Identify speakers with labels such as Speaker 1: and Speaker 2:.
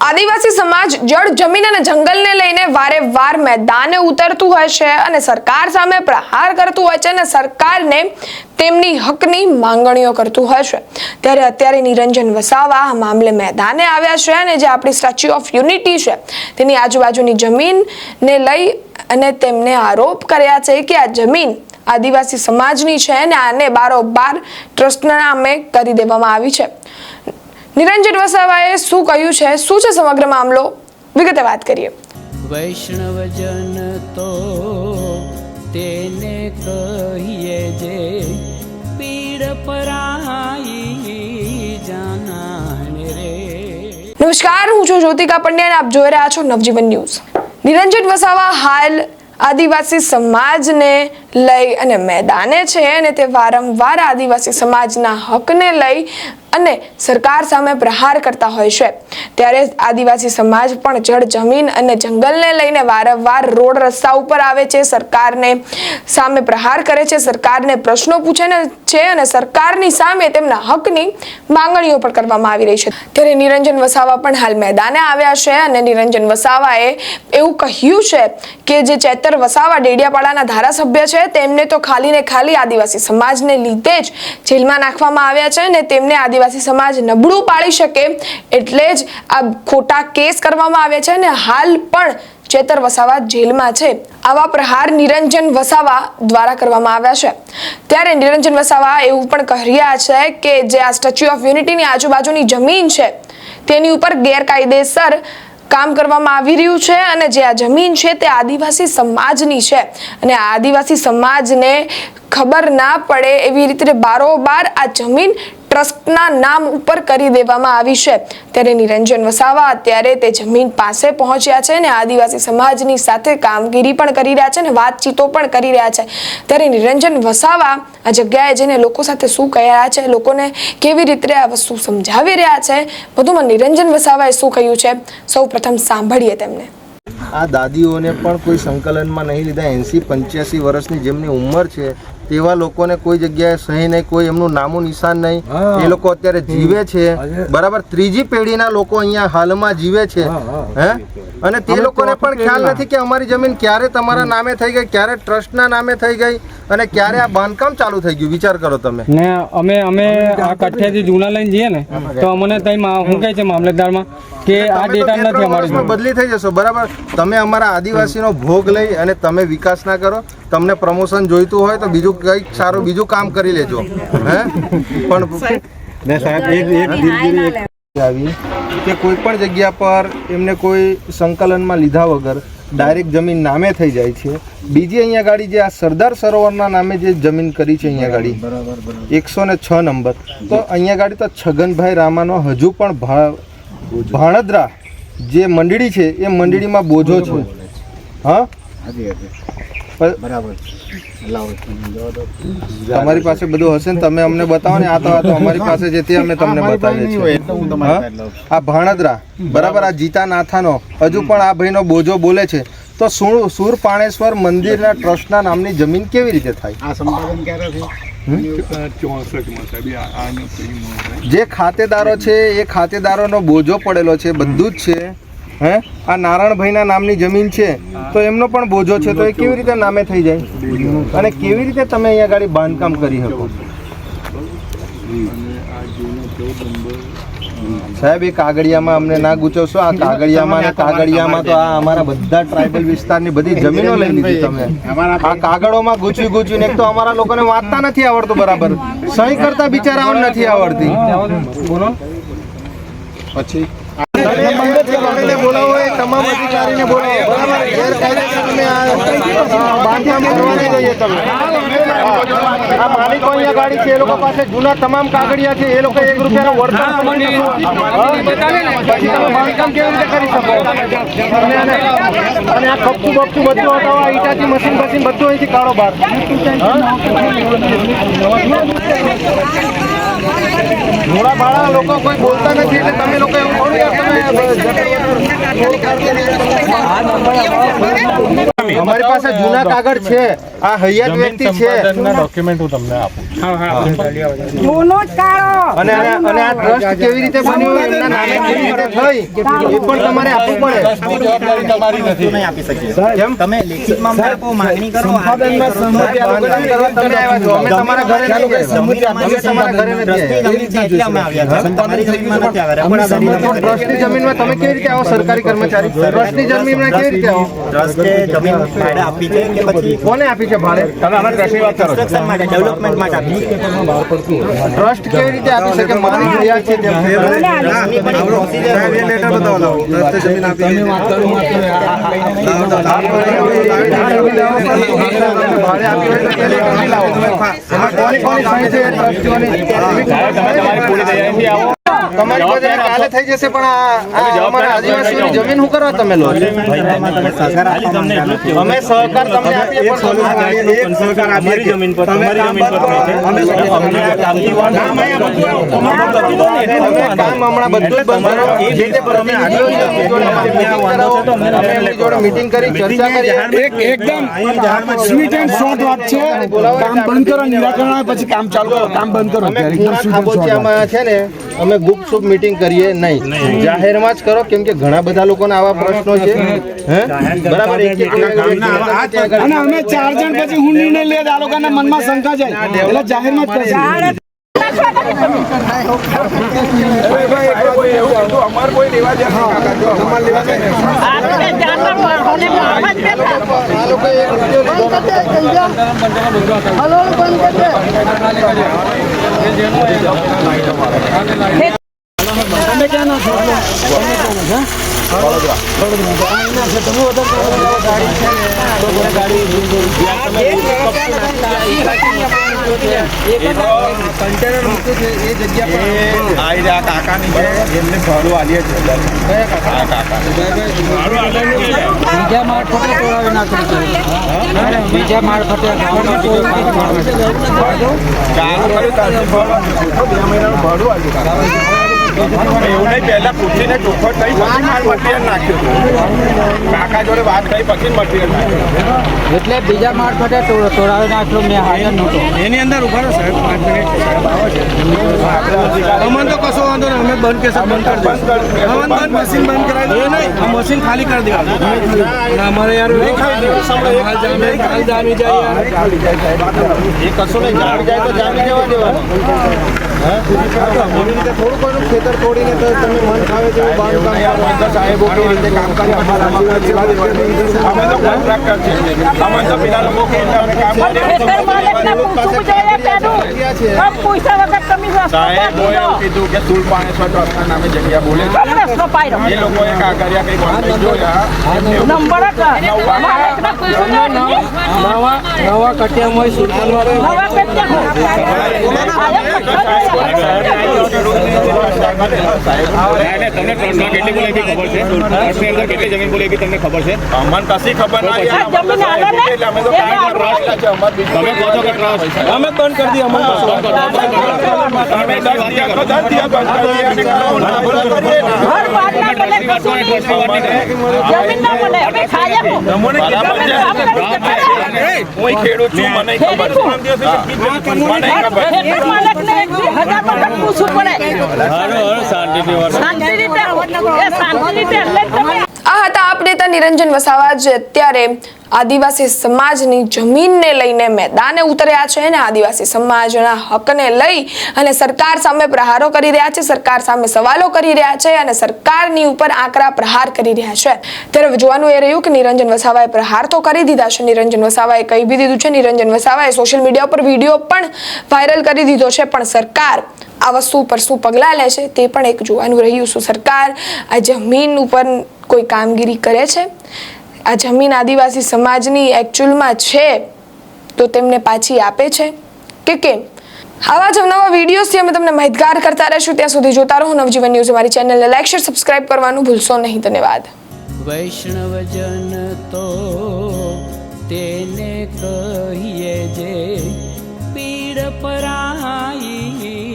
Speaker 1: આદિવાસી સમાજ જળ, જમીન અને જંગલને લઈને વારે વાર મેદાને ઉતરતું હોય છે અને સરકાર સામે પ્રહાર કરતું હોય છે અને સરકારને તેમની હકની માંગણીઓ કરતું હોય છે. ત્યારે અત્યારે નિરંજન વસાવા આ મામલે મેદાને આવ્યા છે અને જે આપણી સ્ટેચ્યુ ઓફ યુનિટી છે, તેની આજુબાજુની જમીનને લઈ અને તેમને આરોપ કર્યા છે કે આ જમીન આદિવાસી સમાજની છે અને આને બારોબાર ટ્રસ્ટના નામે કરી દેવામાં આવી છે. નિરંજન વસાવાએ શું કહ્યું છે? શું છે સમગ્ર મામલો? વિગતે વાત કરીએ.
Speaker 2: વૈષ્ણવજન તો તેને કહીએ જે પીડ પરાઈ જાનાને રે.
Speaker 1: નમસ્કાર હું છું જ્યોતિકા પંડ્યા અને આપ જોઈ રહ્યા છો નવજીવન ન્યૂઝ. નિરંજન વસાવા હાલ આદિવાસી સમાજને લઈ અને મેદાને છે અને તે વારંવાર આદિવાસી સમાજના હકને લઈ અને સરકાર સામે પ્રહાર કરતા હોય છે. ત્યારે આદિવાસી સમાજ પણ જળ, જમીન અને જંગલને લઈને વારંવાર રોડ રસ્તા ઉપર આવે છે. સરકારને સામે પ્રહાર કરે છે. સરકારને પ્રશ્નો પૂછે છે અને સરકારની સામે તેમના હકની માંગણીઓ પણ કરવામાં આવી રહી છે. ત્યારે નિરંજન વસાવા પણ હાલ મેદાને આવ્યા છે અને નિરંજન વસાવાએ એવું કહ્યું છે કે જે ચેતર વસાવા ડેડિયાપાડાના ધારાસભ્ય છે તેમને તો ખાલી ને ખાલી આદિવાસી સમાજને લીધે જ જેલમાં નાખવામાં આવ્યા છે અને તેમને આદિવાસી સમાજ નબળું પાડી શકે એટલે જ આ ખોટા કેસ કરવામાં આવ્યા છે અને હાલ પણ ચેતર વસાવા જેલમાં છે. આવા પ્રહાર નિરંજન વસાવા દ્વારા કરવામાં આવ્યા છે. ત્યારે નિરંજન વસાવા એવું પણ કહ્યા છે કે જે આ સ્ટેચ્યુ ઓફ યુનિટીની આજુબાજુની જમીન છે, તેની ઉપર ગેરકાયદેસર કામ કરવામાં આવી રહ્યું છે અને જે આ જમીન છે તે આદિવાસી સમાજની છે. અને આ આદિવાસી સમાજને ખબર ના પડે એવી રીતે બારોબાર આ જમીન ટ્રસ્ટના નામ ઉપર કરી દેવામાં આવી છે. ત્યારે નિરંજન વસાવા અત્યારે તે જમીન પાસે પહોંચ્યા છે અને આદિવાસી સમાજની સાથે કામગીરી પણ કરી રહ્યા છે અને વાતચીતો પણ કરી રહ્યા છે. ત્યારે નિરંજન વસાવા આ જગ્યાએ જઈને લોકો સાથે શું કહી રહ્યા છે, લોકોને કેવી રીતે આ વસ્તુ સમજાવી રહ્યા છે? વધુમાં નિરંજન વસાવાએ શું કહ્યું છે? સૌ સાંભળીએ તેમને.
Speaker 3: આ દાદીઓને પણ કોઈ સંકલનમાં નહીં લીધા. એંસી પંચ્યાસી વર્ષની જેમની ઉંમર છે તેવા લોકોને કોઈ જગ્યાએ સહી નહીં કોઈ એમનું નામું નિશાન નહીં. એ લોકો અત્યારે જીવે છે. બરાબર ત્રીજી પેઢીના લોકો અહીંયા હાલમાં જીવે છે. હે અને તે લોકોને પણ ખ્યાલ નથી કે અમારી જમીન ક્યારે તમારા નામે થઈ ગઈ ક્યારે ટ્રસ્ટના નામે થઈ ગઈ અને ક્યારે આ બાંધકામ ચાલુ થઈ ગયું. વિચાર કરો તમે.
Speaker 4: ને અમે અમે આ કઠિયાથી જૂના લઈને જઈએ ને તો અમને તઈ હું શું કહે છે મામલતદારમાં કે આ ડેટા નથી અમારી
Speaker 3: બદલી થઈ જશો. બરાબર તમે અમારા આદિવાસીનો ભોગ લઈ અને તમે વિકાસ ના કરો. તમને પ્રમોશન જોઈતું હોય તો બીજું કંઈક સારું બીજું કામ કરી લેજો. હે? પણ આવી. કે કોઈ પણ જગ્યા પર એમને કોઈ સંકલનમાં લીધા વગર ડાયરેક્ટ જમીન નામે થઈ જાય છે. બીજી અહીંયા ગાડી જે આ સરદાર સરોવરના નામે જે જમીન કરી છે અહીંયા ગાડી એકસો ને છ નંબર. તો અહીંયા ગાડી તો છગનભાઈ રામાનો હજુ પણ ભાણદ્રા ભાણદરા જે મંડળી છે એ મંડળીમાં બોજો છે. હા? પણ તમારી પાસે બધું હશે ને તમે અમને બતાવો ને આ તો આ તો અમારી પાસે જેથી તે અમે તમને બતાવીએ છીએ. આ ભાણદરા બરાબર આ જીતા નાથાનો હજુ પણ આ ભાઈનો બોજો બોલે છે. તો સુર સુર પાણેશ્વર મંદિરના ટ્રસ્ટના નામની જમીન કેવી રીતે થાય?
Speaker 5: આ સંપાદન ક્યારે થયું?
Speaker 3: જે ખાતેદારો છે એ ખાતેદારોનો બોજો પડેલો છે બધું જ છે. હે? આ નારાયણભાઈના નામની જમીન છે તો એમનો પણ બોજો છે તો એ કેવી રીતે નામે થઈ જાય? અને કેવી રીતે તમે અહીંયા ગાડી બાંધકામ કરી શકો? સાહેબ એ કાગળિયામાં અમને ના ગુચવશો. આ કાગળિયામાં ને કાગળિયામાં તો આ અમારા બધા ટ્રાઇબલ વિસ્તારની બધી જમીનો લઈ લીધી તમે. આ કાગળોમાં ગુચવી ગુચવીને એક તો અમારા લોકોને વાંચતા નથી આવડતું બરાબર. સહી કરતા બિચારાઓ નથી આવડતી. બોલો. પછી બોલાવો તમામ અધિકારીને બોલાવો. બરાબર. ગેરકાયદેસર તમે આ બાંધકામ કરવા જોઈએ તમે. આ માલિકો અહીંયા ગાડી છે એ લોકો પાસે જૂના તમામ કાગળિયા છે એ લોકો એક રૂપિયાનો વળતર? પછી તમે બાંધકામ કેવી રીતે કરી શકો? અને અને આ કપચું બપચું બધું હટાવો આ મશીન મશીન બધું અહીંથી કાઢો ઘોડા ભાડા લોકો કોઈ બોલતા નથી એટલે તમે લોકો એવું કરો તમે અમારી પાસે જૂના કાગળ છે. આ હૈયાત વ્યક્તિ છે.
Speaker 6: ડોક્યુમેન્ટ હું તમને આપું
Speaker 3: અને અને અને આ ટ્રસ્ટ કેવી રીતે બન્યું? એમના નામે કેવી રીતે થઈ? એ પણ તમારે આપવું પડે.
Speaker 6: જવાબદારી તમારી નથી.
Speaker 7: નહીં આપી શકીએ.
Speaker 3: કેમ?
Speaker 7: તમે લેખિતમાં અમને આપો માંગણી કરો
Speaker 3: બાંધકામ કરવા તમે આવ્યા છો. અમે તમારા ઘરે નથી આવ્યા. અમે તમારા ઘરે નથી
Speaker 7: એટલે અમે આવ્યા છે તમારી જમીનમાં નથી આવ્યા.
Speaker 3: તો ટ્રસ્ટની જમીનમાં તમે કેવી રીતે આવો સરકારી કર્મચારી? ટ્રસ્ટની જમીનમાં કેવી રીતે આવો?
Speaker 7: ટ્રસ્ટે જમીન ભાડે આપી છે કે પછી
Speaker 3: કોને આપી છે ભાડે
Speaker 7: કન્સ્ટ્રક્શન માટે ડેવલપમેન્ટ માટે આપી છે
Speaker 3: ટ્રસ્ટ કેવી રીતે આપી શકે મારી ફરિયાદ છે તેમ.
Speaker 7: ટ્રસ્ટની પણ એક પ્રોસિજર
Speaker 3: ભાડે આપી હોય તો રીતે લાવો? કોની કોની સહી છે ટ્રસ્ટીઓની? તમારી પાસે કાલે થઈ જશે પણ આ- અમારા આદિવાસીઓની જમીન શું કરવા તમે લો. અમે સહકાર તમને આપીએ પણ તમે-
Speaker 6: તમારી જમીન પર તમારી જમીન પર
Speaker 3: કામ હમણાં બધું બંધ કરો. જોડે
Speaker 5: એકદમ સ્વીટ એન્ડ શોર્ટ વાત છે. કામ બંધ કરો નિરાકરણ પછી કામ ચાલુ કરો. કામ બંધ કરો
Speaker 3: છે ને અમે ગુપચુપ મીટિંગ કરીએ નહીં. જાહેરમાં જ કરો કેમ કે ઘણા બધા લોકોને આવા પ્રશ્નો છે. હે? બરાબર
Speaker 5: અને અમે ચાર જણ પછી હું નિર્ણય લે આ લોકોના મનમાં શંકા જાય. એટલે જાહેરમાં જ કરશે
Speaker 3: આ લોકો માળ ફટે તોડાવી નાખે
Speaker 4: બીજા માળ ફટે ભાડું બીજા ગામમાં તોડાવી
Speaker 6: એવું નહીં પહેલા પૂછીને ચોખ્ખો થઈ પછી માલ મટીરિયલ નાખ્યું કાકા જોડે વાત થઈ પછી મટીરિયલ નાખ્યું.
Speaker 4: એટલે બીજા માળ તો- તોડાવી નાખ્યો મેં હાજર નહોતો.
Speaker 5: એની અંદર ઊભા રહો સાહેબ. પાંચ મિનિટ અમને તો કશો વાંધો નહીં. અમે બંધ કેસે બંધ કરી દઈશું. અમન બંધ મશીન બંધ કરાવી દો નહીં. આ મશીન ખાલી કરી દેવાનું. અમારે યાર નહીં. ખાલી જામી હાલ જામી જાય યાર.
Speaker 3: એ કશું નહીં. જામી જાય તો જામી જવા દેવાનું. થોડું કોઈનું ખેતર તોડીને તમે મન ફાવે તેવું બાંધકામ
Speaker 6: સાહેબો કેવી રીતે કામ અમે તો કોન્ટ્રાક્ટર છે અમે તો પેલા લોકો કીધું કે સુલ પાણેશ્વર ટ્રસ્ટના નામે જગ્યા બોલે? એ લોકોએ કાગળિયા કઈ બંધ જોયા
Speaker 8: નંબર?
Speaker 4: નવા નવા કટિયામાં સુલતાન
Speaker 8: નવા કેટલા ไม่ใช่
Speaker 9: તમને ટ્રસ્ટમાં કેટલી બોલે બી ખબર છે? ટ્રસ્ટની અંદર કેટલી જમીન બોલે બી તમને ખબર છે?
Speaker 6: અમને કશી ખબર ના અમે તો
Speaker 8: એ
Speaker 6: કાંઈ
Speaker 8: આપણું
Speaker 6: ટ્રસ્ટ છે અમારે બીજું
Speaker 9: તમે કહો છો કે ટ્રસ્ટ
Speaker 5: અમે બંધ કરી દઈએ
Speaker 6: ખેડૂત છું મને ખબર. મને ખબર.
Speaker 8: પડે. જ તમે
Speaker 1: આ હતા આપ નેતા નિરંજન વસાવા, જે અત્યારે આદિવાસી સમાજની જમીનને લઈને મેદાને ઉતર્યા છે અને આદિવાસી સમાજના હકને લઈ અને સરકાર સામે પ્રહારો કરી રહ્યા છે, સરકાર સામે સવાલો કરી રહ્યા છે અને સરકારની ઉપર આકરા પ્રહાર કરી રહ્યા છે. ત્યારે જોવાનું એ રહ્યું કે નિરંજન વસાવાએ પ્રહાર તો કરી દીધા છે. નિરંજન વસાવાએ કહી બી દીધું છે, નિરંજન વસાવાએ સોશિયલ મીડિયા ઉપર વીડિયો પણ વાયરલ કરી દીધો છે, પણ સરકાર આ વસ્તુ ઉપર શું પગલાં લે છે તે પણ એક જોવાનું રહ્યું. શું સરકાર આ જમીન ઉપર કોઈ કામગીરી કરે છે? આ જમીન આદિવાસી સમાજની એકચ્યુઅલમાં છે તો તેમને પાછી આપે છે? કે કેમ? આવા જ નવા વિડીયોઝથી અમે તમને માહિતગાર કરતા રહીશું. ત્યાં સુધી જોતા રહો નવજીવન ન્યૂઝ. અમારી ચેનલને લાઈક શેર સબસ્ક્રાઇબ કરવાનું ભૂલશો નહીં. ધન્યવાદ.
Speaker 2: વૈષ્ણવજન તો તેને કહીએ જે પીડ પરાઈ જાના